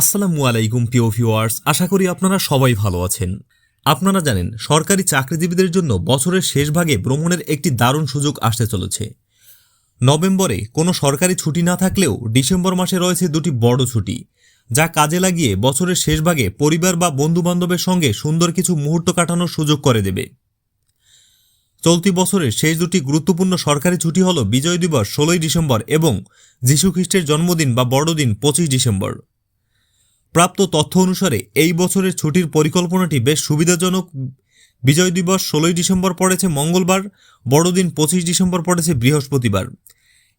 আসসালামু আলাইকুম, প্রিয় ভিউয়ার্স। আশা করি আপনারা সবাই ভালো আছেন। আপনারা জানেন, সরকারি চাকরিজীবীদের জন্য বছরের শেষ ভাগে ভ্রমণের একটি দারুণ সুযোগ আসতে চলেছে। নভেম্বরে কোনো সরকারি ছুটি না থাকলেও ডিসেম্বর মাসে রয়েছে দুটি বড় ছুটি, যা কাজে লাগিয়ে বছরের শেষ ভাগে পরিবার বা বন্ধুবান্ধবের সঙ্গে সুন্দর কিছু মুহূর্ত কাটানোর সুযোগ করে দেবে। চলতি বছরের শেষ দুটি গুরুত্বপূর্ণ সরকারি ছুটি হল বিজয় দিবস, ষোলোই ডিসেম্বর এবং যীশুখ্রিস্টের জন্মদিন বা বড়দিন পঁচিশ ডিসেম্বর। প্রাপ্ত তথ্য অনুসারে এই বছরের ছুটির পরিকল্পনাটি বেশ সুবিধাজনক। বিজয় দিবস ষোলোই ডিসেম্বর পড়েছে মঙ্গলবার, বড়দিন পঁচিশ ডিসেম্বর পড়েছে বৃহস্পতিবার।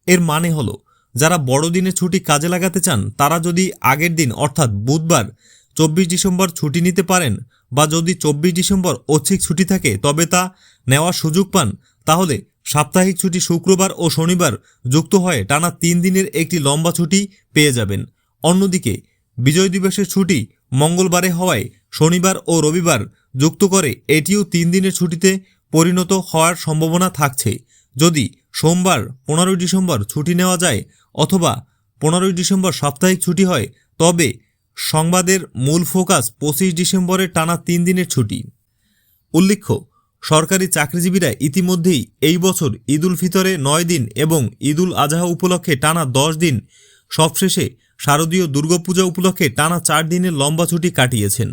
এর মানে হলো, যারা বড়দিনের ছুটি কাজে লাগাতে চান, তারা যদি আগের দিন, অর্থাৎ বুধবার, চব্বিশ ডিসেম্বর ছুটি নিতে পারেন বা যদি চব্বিশ ডিসেম্বর ঐচ্ছিক ছুটি থাকে, তবে তা নেওয়ার সুযোগ পান, তাহলে সাপ্তাহিক ছুটি শুক্রবার ও শনিবার যুক্ত হয়ে টানা তিন দিনের একটি লম্বা ছুটি পেয়ে যাবেন। অন্যদিকে বিজয় দিবসের ছুটি মঙ্গলবারে হওয়ায় শনিবার ও রবিবার যুক্ত করে এটিও তিন দিনের ছুটিতে পরিণত হওয়ার সম্ভাবনা থাকছে। যদি সোমবার পনেরোই ডিসেম্বর ছুটি নেওয়া যায় অথবা পনেরোই ডিসেম্বর সাপ্তাহিক ছুটি হয়, তবে সংবাদের মূল ফোকাস পঁচিশ ডিসেম্বরের টানা তিন দিনের ছুটি। উল্লেখ্য, সরকারি চাকরিজীবীরা ইতিমধ্যেই এই বছর ঈদুল ফিতরে নয় দিন এবং ঈদুল আজহা উপলক্ষে টানা দশ দিন। সবশেষে শারদীয় দুর্গাপূজা উপলক্ষে টানা চার দিনের লম্বা ছুটি কাটিয়েছেন।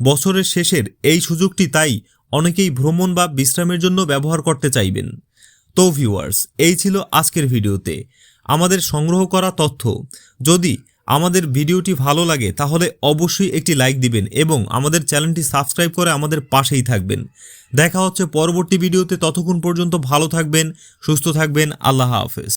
বছরের শেষের এই সুযোগটি তাই অনেকেই ভ্রমণ বা বিশ্রামের জন্য ব্যবহার করতে চাইবেন। তো ভিউয়ার্স এই ছিল আজকের ভিডিওতে। আমাদের সংগ্রহ করা তথ্য। যদি আমাদের ভিডিওটি ভালো লাগে, তাহলে অবশ্যই একটি লাইক দিবেন এবং আমাদের চ্যানেলটি সাবস্ক্রাইব করে আমাদের পাশেই থাকবেন। দেখা হচ্ছে পরবর্তী ভিডিওতে। ততক্ষণ পর্যন্ত ভালো থাকবেন, সুস্থ থাকবেন। আল্লাহ হাফেজ।